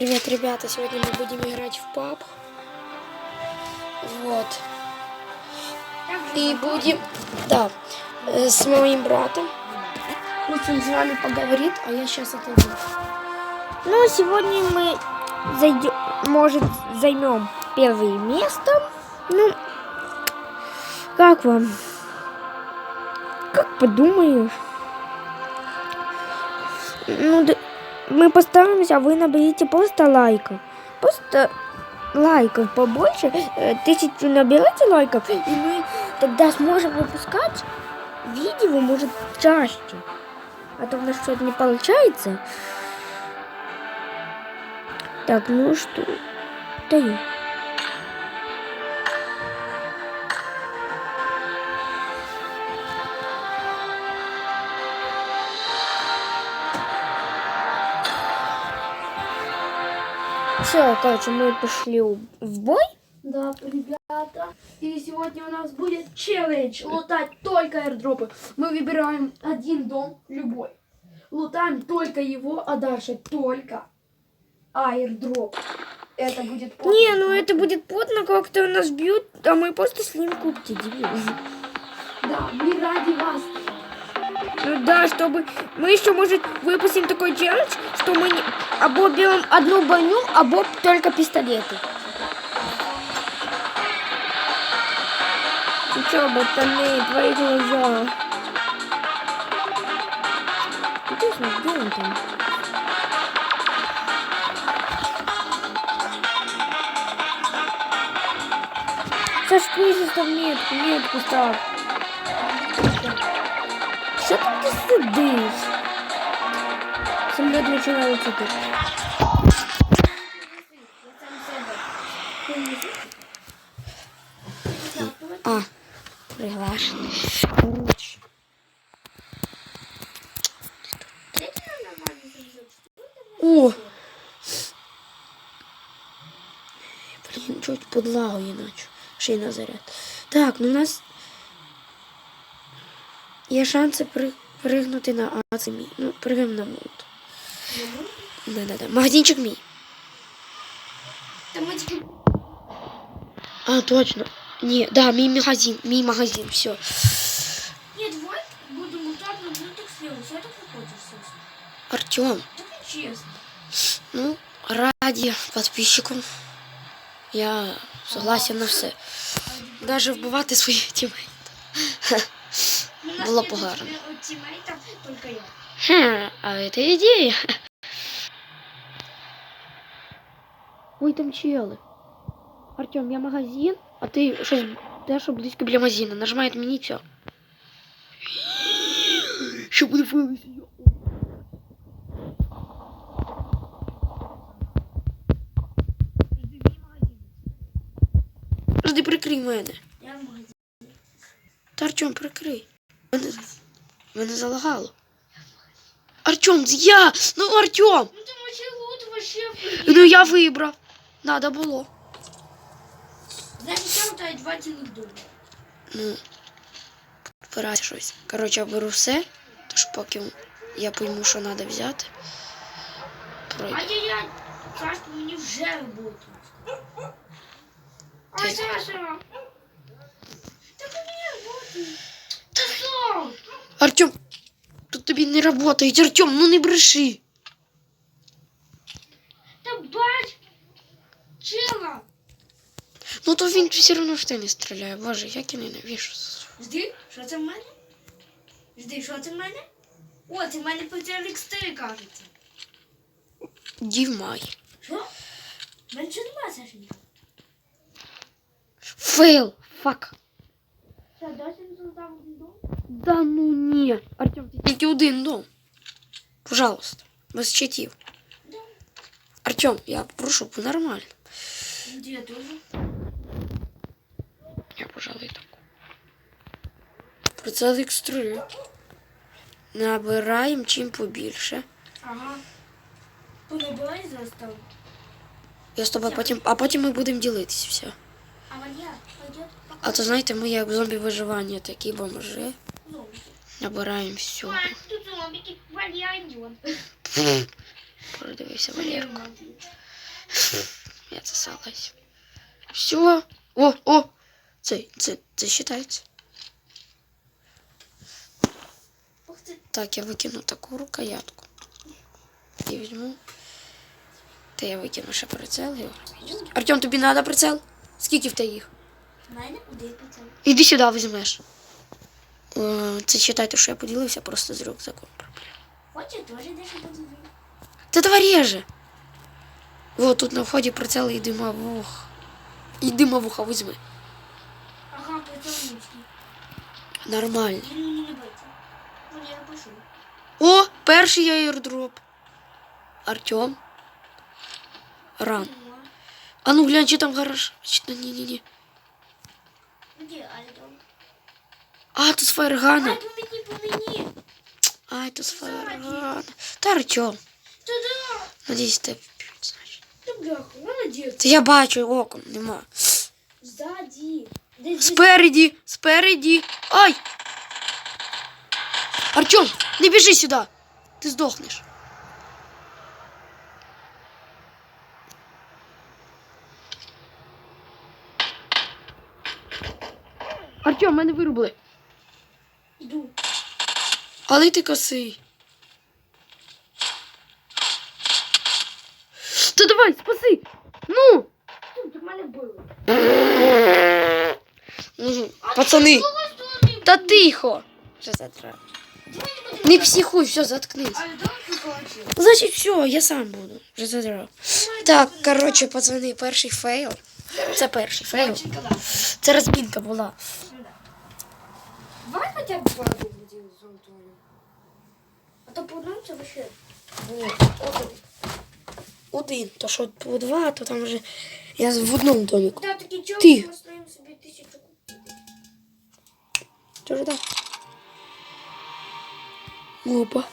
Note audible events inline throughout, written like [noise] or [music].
Привет, ребята! Сегодня мы будем играть в паб. Вот. И будем, да, э, с моим братом. Пусть он с вами поговорит, а я сейчас отойду. Ну, сегодня мы зайдем, может, займем первое место. Ну, как вам? Как подумаешь? Ну, да, мы постараемся, а вы наберите просто лайков. Просто лайков побольше. Тысячу наберите лайков, и мы тогда сможем выпускать видео, может, чаще. А то у нас что-то не получается. Так, ну что? Даю. Все, короче, мы пошли в бой. Да, ребята. И сегодня у нас будет челлендж. Лутать только аирдропы. Мы выбираем один дом, любой. Лутаем только его, а дальше только аирдроп. Это будет потно. Не, ну это будет плотно, как-то нас бьют, а мы просто слим кубки, дебил. Да, мы ради вас. Ну да, чтобы мы еще, может, выпустим такой челлендж, что мы не... або берем одну броню, або только пистолеты. Ну что, ботаны, твои глаза. Интересно, где он там? Сашкнись там метку, метку став. Ти сидиш? Самоліт починає летіти. А, приглашений. О! Блін, чуть подлагує наче. Ще й на заряд. Так, ну у нас Є шанси при... пригнути на А, це мій. Ну, пригнемо на мут. Да-да-да. Магазинчик мій. Та ми тільки А, точно. Ні, да, мій магазин, мій магазин, все. Ні, давай будемо лутати, но будемо так слева. Що ти хочеш, Сос? Артем, Так чесно. ну, ради подписчикам я согласен на все. Даже вбивати своїх [laughs] тімейт. Було погарно. Тімейтів тільки я. Хм, а это ідея. Ой, там чели. Артем, я магазин, а ти щось де, що близько біля магазина. Нажимай отменить все. Що буде? Жди, прикрий мене. Я в магазині. Та Артем, прикрий. Мене, мене залагало. Артем, я! Ну, Артем! Ну там вообще лут вообще Ну я вибрав. Надо було. Значить, там дай два цілих дома. Ну, вибирати щось. Коротше, я беру все, тож поки я пойму, що треба взяти. Пройду. Ай-яй-яй, Сашка, мені вже робота. Ай, Саша! Так у мене робота. Та що? Артем, тут тобі не працює. Артем, ну не бреши. Та бач! Чела! Ну то він все одно в тебе стріляє. Боже, як я ненавижу. Жди, що це в мене? Жди, що це в мене? О, це в мене потеряли X3, кажеться. Дівмай. Що? В Мене що немає, Сашенька? Фейл. Фак. Що, досі не один дом? Да ну ні. Артем, ти тільки один дом. Пожалуйста. Без читів. Артем, я прошу, нормально. Де тоже? Я, пожалуй, так. Процес X3. Набираємо чим побільше. Ага. Понабирай застав. Я з тобою потім, а потім ми будемо ділитися все. А А то знаєте, ми як зомбі виживання, такі бомжи. Набираємо все. Продивився Валерку. подписалась. Все. О, о! Це, це, це считається. Так, я викину таку рукоятку. І візьму. Та я викину ще прицел. Артем, тобі треба прицел? Скільки в тебе їх? В мене один пацан. Іди сюди візьмеш. Е, Це читайте, що я поділився просто з рюкзаком. Хоче теж дещо подивити. Та давай реже. Во, тут на вході прицел і димовух. І димовуха візьми. Ага, прицелнички. Нормально. Він мені не биться. Ну, я напишу. О, перший аірдроп. Артем. Ран. А ну глянь, чи там гараж. Чи- Ні, ні, ні. Где Альдон? А, тут з фаєргана. Ай, по мені, по мені. Ай, тут з фаєргана. Та Артем. Та-да. Надіюсь, ти значить. Ти бляха, молодець. Та я бачу оком, нема. Ззаді. Десь. Спереді, спереді. Ай! Артем, не біжи сюди. Ти здохнеш. Артем, мене вирубили. Іду. Але ти косий. Та давай, спаси. Ну. Тут до мене було. Ну, пацани. Та тихо. Вже затра. Не психуй, все, заткнись. Значить, все, я сам буду. Вже задрав. Так, коротше, пацани, перший фейл. Це перший фейл. Це розбінка була. Давай хоча б два буде з Антоном. А то по одному це вообще. Ні, один. То що по два, то там вже. Я в одному доміку. Да, такий чого Ти. ми стоїмо собі тисячу. Це ж так. Опа.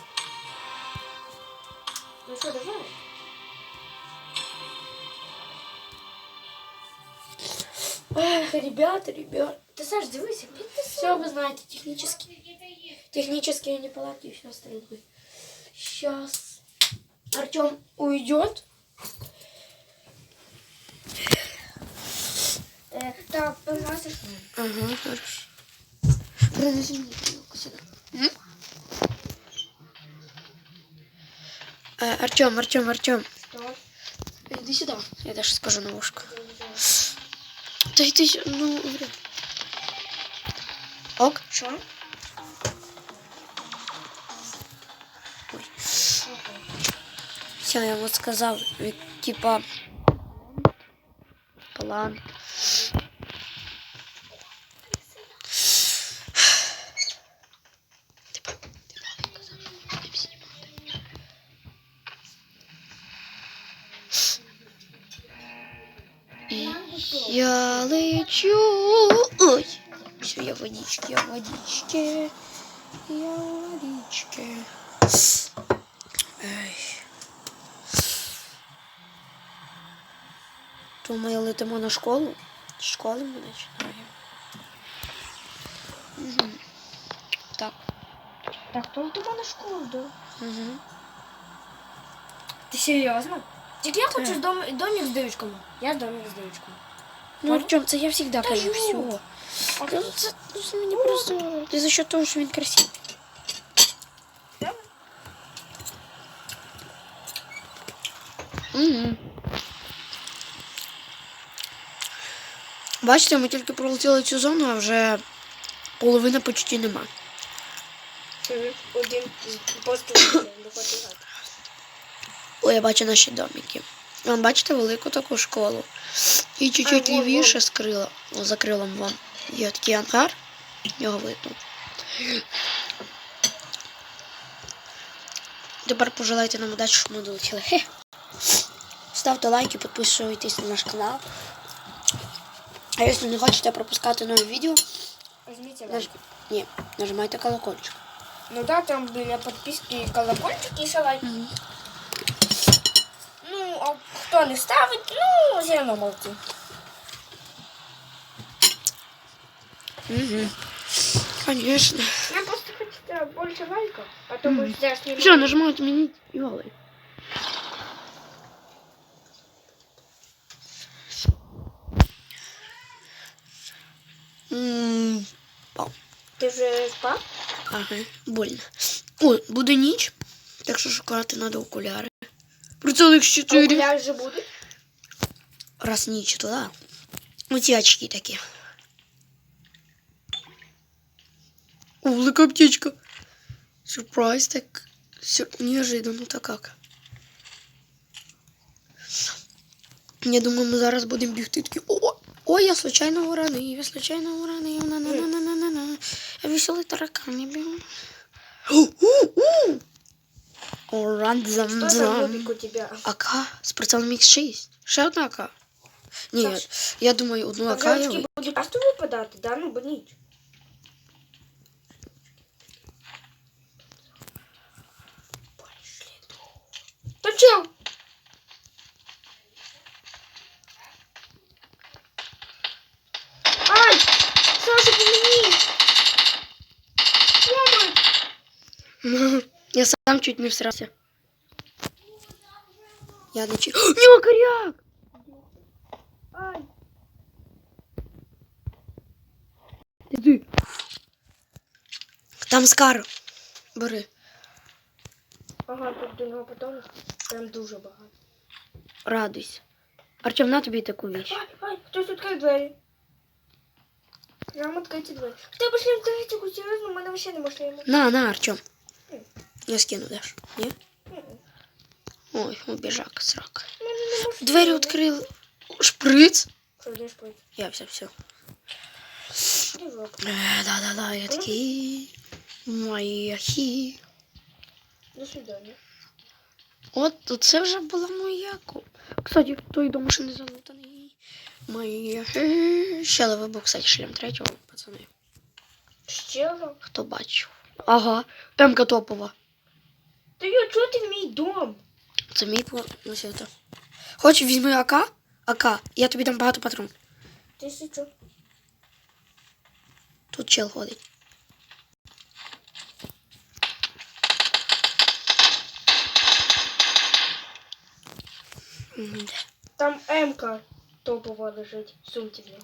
Ну що, давай? Эх, ребята, ребята. Ти Саш, дивися, Все, вы знаете, технически. Технические неполадки и все остальное. Сейчас Артем уйдет. Е, так, приносиш. Ага, хорошо. Тарелку сюда. Э, Артем, Артем, Артем. Иди сюда. Я даже скажу на ушко. Да иди сюда. Ну, вряд. Ок. Що? Ой. Все, я вот сказал, э, типа план. Типа, ти маленько казав, не знімати. І я лечу. Ой. Все, я в водичке, я в водичке. Я в водичке. Ей. То ми летимо на школу. З Школи ми починаємо. Угу. Так. Так, то ти мене школу, да? Угу. Ти серйозно? Тільки я Так. хочу дом, домик з дивочками. Я домик з дивочками. Ну, Артем, це я завжди кажу жу. Все. Ну, це, ну, це мені просто. Ти за счет того, що він красивий. Угу. Бачите, ми тільки пролетіли цю зону, а вже половини почти нема. Один Ой, я бачу наші домики. Вон, бачите велику таку школу. І чуть-чуть лівіше з крила, о, за крилом вон. Є такий ангар, його видно. Тепер пожелайте нам удачі, щоб ми долетіли. Хе. Ставте лайки, підписуйтесь на наш канал. А якщо не хочете пропускати нові відео, Возьмите наж... Ні, нажимайте колокольчик. Ну да, там біля підписки колокольчик і ще лайк. Ну, а хто не ставить, ну, одно молодці. Угу. Конечно. Нам просто хочется больше лайков, а потом мы сейчас не Все, нажимаю отменить и лайк. Ты же спал? Ага, больно. О, буду ніч, так що шукати треба окуляри. При цілих чотири. Окуляри же будут. Раз ніч, то да. Оці очки такие. О, велика аптечка. Сюрприз так. Сюр... Неожиданно так как. Я думаю, ми зараз будемо бігти такі. О, ой, я случайно уронив, я случайно уронив. на на на на на на на Я веселий таракан, я бігу. Оран зам Що зам. мобік? АК з прицелом X6. Ще одна АК. Ні, я думаю, одну А АК очки будуть часто випадати, да? Ну, бо ніч. Чел? Ай! Саша! Помощь! Я сам чуть не всрався. Я чую. [gasps] У нього коряк! Ай! Іди. Там скар. Бери. Ага, тут до нього потім прям дуже багато. Радуйся. Артем, на тобі таку віч. Ай, ай, хтось відкрив двері. Прямо відкриті двері. В тебе шлем третього, серйозно, у мене взагалі нема шлему. На, на, Артем. Я скину даш. Ні? Ой, убіжак, срак. У мене. Двері відкрили. Шприц. Що, де шприц? Я все, все. Е, Да-да-да, я такий. Мої ахі. До свидання. От це вже була моя. Кстати, той дом ще не залутаний. Моя. Ще вибув, кстати, шлем третього, пацани. Щело? Хто бачив? Ага, М-ка топова. Та йо, чого ти в мій дом? Це мій план. Ось це. Хоч візьми АК? АК. Я тобі дам багато патрон. Ти си? Тут чел ходить. Там М-ка топова лежить в сумці в нього.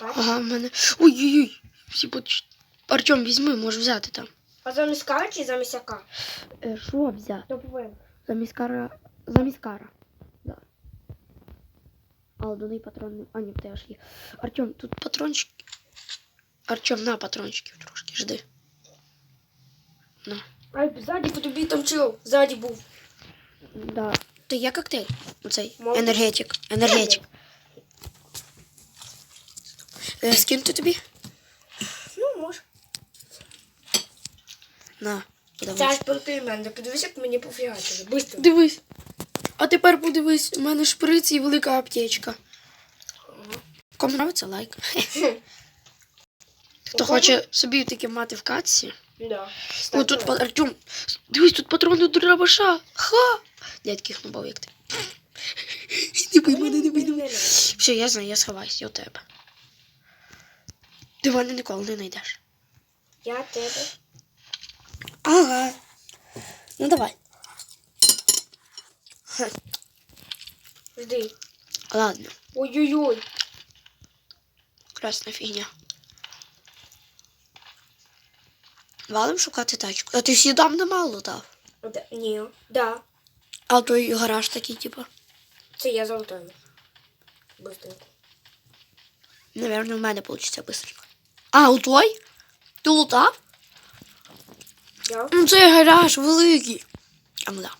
Бачиш? Ага, в мене. Ой-ой-ой. Всі поч... Артем, візьми, можеш взяти там. А замість кара чи замість ака? Е, Що взяти? Топова М. Замість кара. Замість кара. Да. Але до неї патрони. А, ні, в тебе є. Артем, тут патрончики. Артем, на патрончиків трошки, жди. На. Ай, ззаді по тобі там чел. Ззаді був. Да. Ти є коктейль? Оцей. Енергетик. Енергетик. Е, скинути тобі? Ну, може. На. подавай. Проти мене. Подивись, як мені пофігачили. Быстро. Дивись. А тепер подивись, у мене шприц і велика аптечка. Кому нравиться лайк. [laughs] Хто хоче собі таке мати в катці. Да. О, тут па- Артем. Дивись, тут патрони до дробаша. Ха! Я таких як ти. Не бий мене, не бий мене. Все, я знаю, я сховаюсь, я у тебе. Ти мене ніколи не знайдеш. Я тебе. Ага. Ну давай. Жди. Ладно, Ой-ой-ой. красна фігня. Валим шукати тачку. А ти всі там немало дав. Да, ні. Да. А той гараж такий, типу. Це я золотаю. Быстренько. Наверно, в мене вийде быстренько. А, у той? Ти лутав? Я? Ну це гараж великий. А ну да.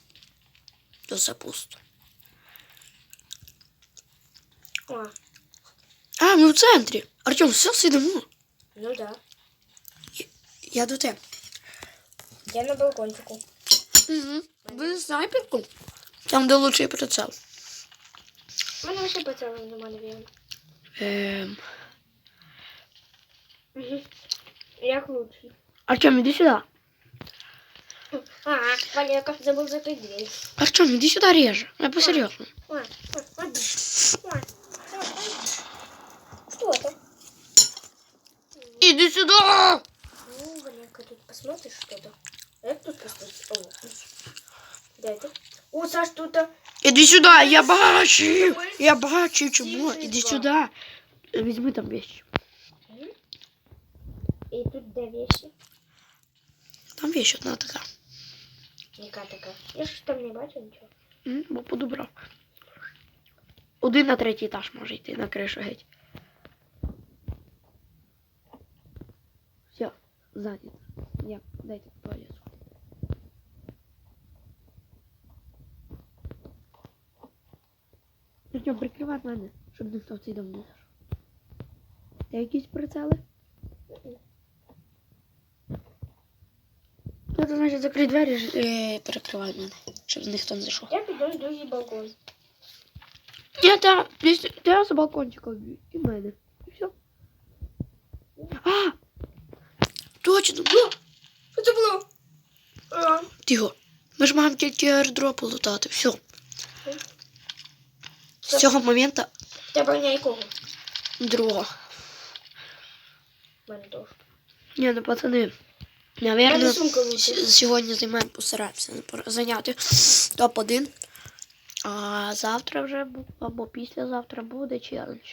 То все пусто. А, А, ми в центрі. Артем, все, сидимо. ну да. Я до тебе. Я на балкончику. Угу. Ви снайперку? Там, де лучший прицел. У мене ще поцілуй до мене вірно. Ем. Угу. Як лучше. Артем, іди сюди. А, Валерка, забыл закрыть дверь. Артем, іди сюди реже. Я по-серйозному. А, а, а, а, а, а. Что это? Іди сюди! Ну, Валерка, тут посмотришь что-то. А як тут посмотришь? О, да это. О, Саш, тут... а, Іди сюди, я бачу. Я бачу, чому. Тише, Іди два. сюди. Візьми там вещи. І тут де вещи? Там є ще одна така. Яка така? Я ж там не бачу нічого. М, Бо подобрав. Один на третій етаж може йти на кришу геть. Все, ззаді. Я, дайте в туалет. Артем, прикривай мене, щоб ніхто в цей дом не зайшов. Ти якісь прицели? Ну, то значить закрий двері ж- е, перекривай мене, щоб ніхто не зайшов. Я піду на другий балкон. Ні, та, та з балкончика вб'ю. І мене. І все. А! Точно, бля! Що це було? А, Тихо. Ми ж маємо тільки аердропи лутати. Все. З цього моменту Тебе ніякого. другого. В мене теж. Ні, ну пацани. Наверно, сьогодні займаємо, постараємося зайняти топ-1. А завтра вже або післязавтра буде челендж.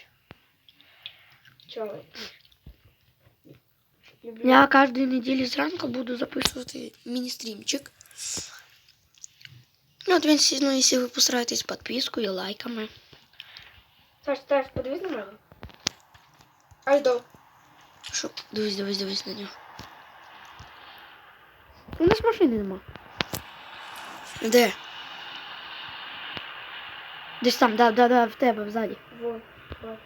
Люблю. Я кожної неділі зранку буду записувати міні-стрімчик. Ну, от він, сі- ну, якщо ви постараєтесь підпискою, лайками. Саш, Саш, подивись на мене. Ай до. Щоб дивись, дивись, дивись на нього. У нас машини нема. Де? Десь там, да, да, да, в тебе, ззаді. Вот. вот.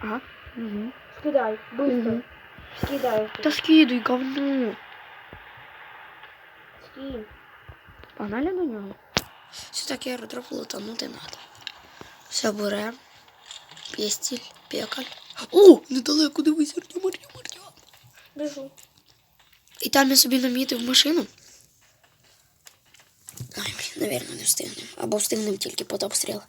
Ага. Угу. Скидай, быстро. Мгм. Скидай. Та скидуй, говно. Скинь. Погнали до нього. Все таки аеродроп лутанути надо. Все берем. Пестіль, пекаль. О, недалеко дивись, Артем, Артем, Артем. Біжу. І там я собі намітив машину. Ай, блін, навірно, не встигнемо. Або встигнемо тільки під обстріл.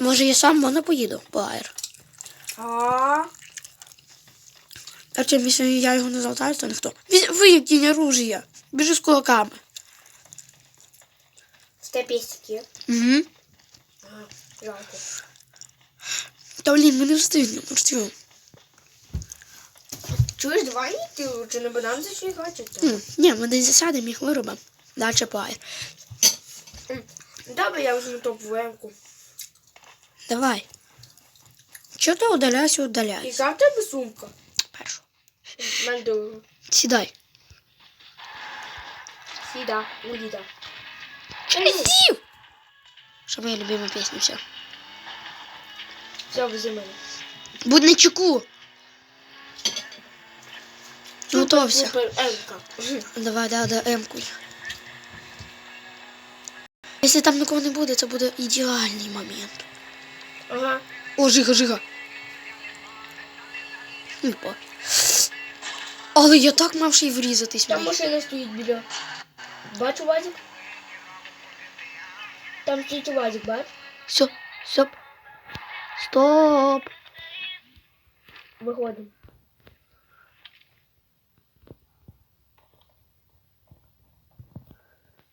Може, я сам можна поїду по аер. А. Артем, якщо я його не залатаю, то ніхто. Викинь оружие. Біжи з кулаками. З тебе пестики. Угу. Ага. Жалко. Та блін, ми не встигнемо, Артем. Чуєш, давай ти лучше на банан зачігати. М, Ні, ми десь засядемо, їх виробимо. По аер. Добре, я візьму топ вемку. Давай. Чого ти удаляйся, І удаляйся? в тебе сумка. Першу. Мене друга. Сідай. Сіда, Уліда. Сів! Що моя любима пісня, все. Все, вези мене. Будь на чеку. Супер Емка. Давай, да, да, емкуй. Якщо там нікого не буде, це буде ідеальний момент. Ага. О, жига, жига. Ну. Але я так мав ще й врізатись. Там машина стоїть біля. Бачу Вазик? Там стоїть Вазик, бач? Все, стоп. Стоп. Виходимо.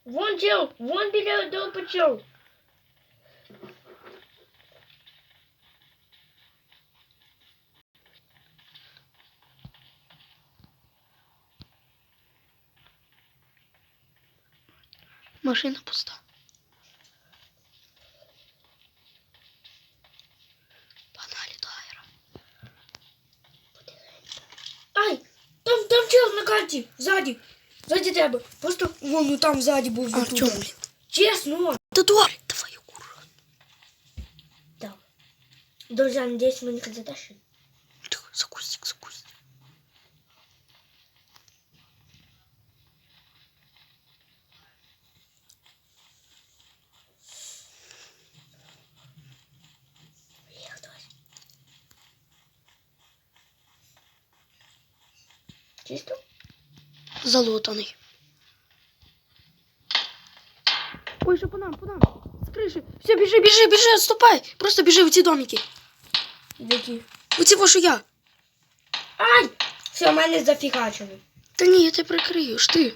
Вон чел, вон біля дома чел. Машина пуста. Погнали до аэро. Ай, там, там чел на карті, ззаді. Ззаді тебе. Просто вон ну, там ззаді був. вот Артем, тут. блин. Чесно. Да дури, давай аккуратно. Да. Друзья, надеюсь, мы не затащим. Тихо, закусик, закусик. Чисто? Залутаний. Ой, що по нам, по нам. З криші. Все, біжи, біжи, біжи, отступай. Просто біжи в ці домики. Які? У ці що я. Ай! Все, мене зафігачили. Та ні, я тебе прикрию, ж ти.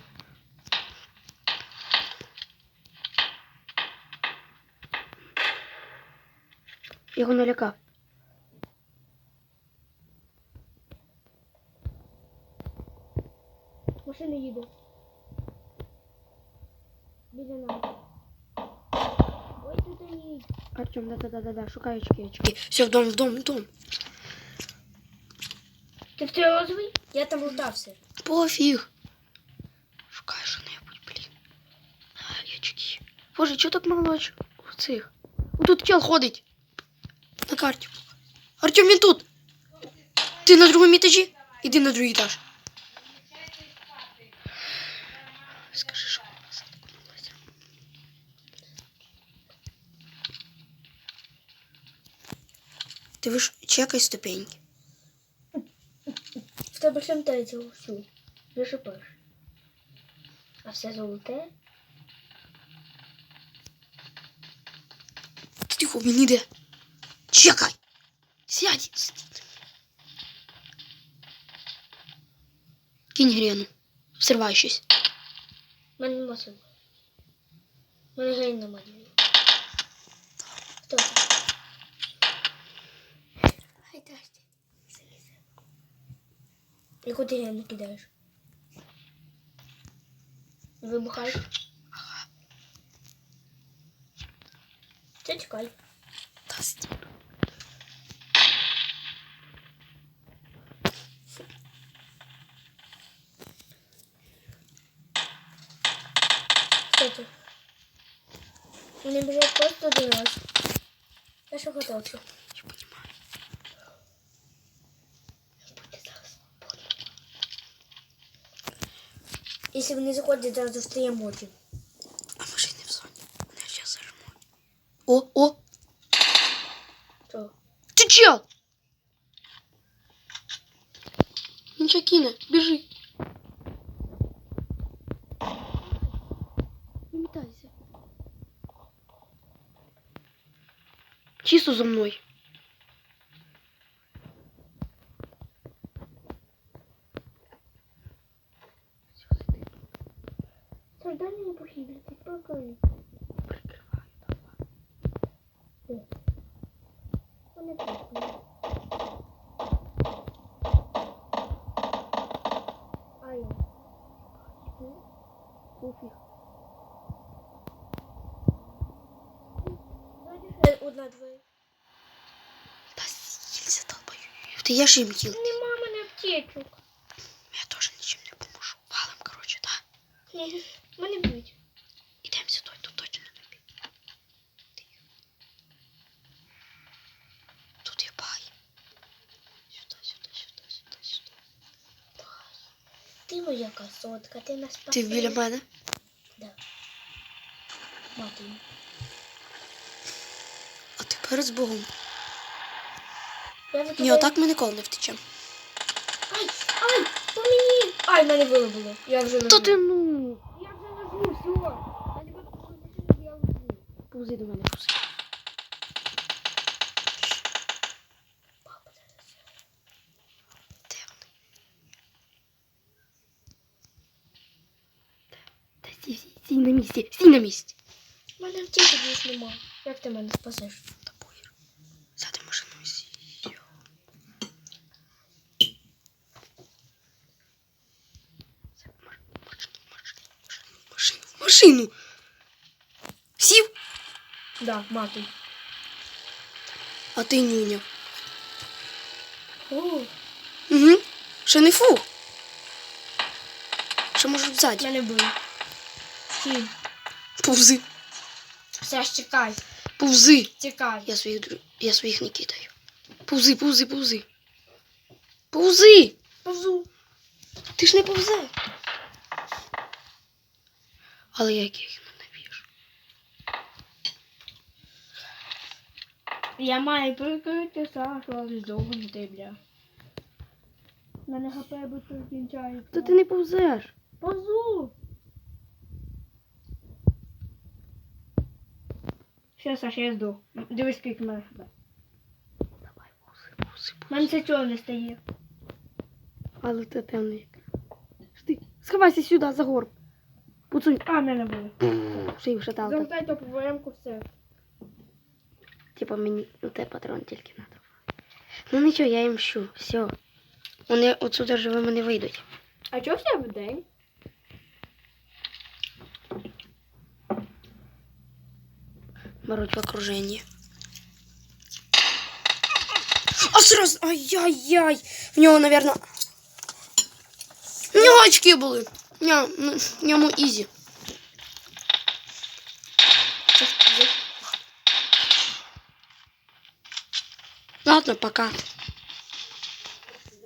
Його налякав. Машина їде. Біля нас. Ой, тут они. Артем, да-да-да-да, шукай очки, очки. Все, в дом, в дом, в дом. Ти в розовий? Я там лутався. Пофіг. Шукай що-небудь, блін. А, очки. Боже, чого так мало оч... у цих? Тут чел ходить. На карті. Артем, він тут. Ти на другому етажі? Іди на другий етаж. Ти виш... чекай ступеньки. В тебе шемтається усю. Зашипиш. А все золоте? Та Тихо, він іде. Чекай. Сядь. сидіть. Кинь гріну. Взривай щось. У мене нема собі. У мене гей немає. Хто це? Яку ти гейну кидаєш? Вибухай. Це чекай. Та стій. Кстати. Вони біжать просто до нас. Я що готовся. Якщо вони заходять, зразу встаємо очі. А машини в зоні. Мене зараз зажму. О, о, Що? ти чел. Він що кине, біжи. Не метайся. Чисто за мною. Создание не похибли, ты покажи. Прикриваю. Он опять. Ай. Пофіг. Знаєш, одна двоє. Та сілься, долбою. Ти я ж їм їл. Нема мене аптечок. Я теж нічим не поможу. Валим, коротше, так? Мене б'ють. Ідемо сюди, тут точно не. Тихо. Тут є бай. Сюди, сюди, сюди, сюди, сюди. Ти моя красотка, ти нас Ти біля мене? Да. Мати. А тепер з Богом. Я Ні, отак ми ніколи не втечемо. Ай, ай, по мені. Ай, мене вилобило. Я вже Та ти ну. Я вже лежу, все. Я тебе покажу, я лежу. Повзи до мене, повзи. Папа, зараз. Де вони? Та стій, стій, стій на місці, стій на місці. У мене аптечок більш нема. Як ти мене спасеш? Тобою. Сяди в машину і сі. Сядь в маш- машину, машину, машину, машину, машину. Сів, Да, мати. а ти нюня. О, Угу. Ще не фу. Ще може ззаді. мене били. Ті. Повзи. Все ж чекай. Повзи. Чекай. Я своїх дру- я своїх не кидаю. Повзи, повзи, повзи. Повзи! Позу. Ти ж не повзе. Але я їх Я маю прикрити не ти, бля. У мене хп будто кінчається. Та ти не повзеш. Позу. Все, Саша, я здох. Дивись, скільки мене хп. Давай, повзи, повзи, У мене це чого не стає. Але це темний. Жди. Сховайся сюди, за горб. Пуцунь. А, мене було. Шию вшатав. так. Замотай топову ремку, все. Типа мені ну те патрон тільки треба. Ну нічого, я їм щу. все. Вони отсюди живими не вийдуть. А чого все в день? Беруть в окруженні. А сразу... Ай-яй-яй! В нього, наверное, В нього очки були. Ня, ізі. ладно, пока.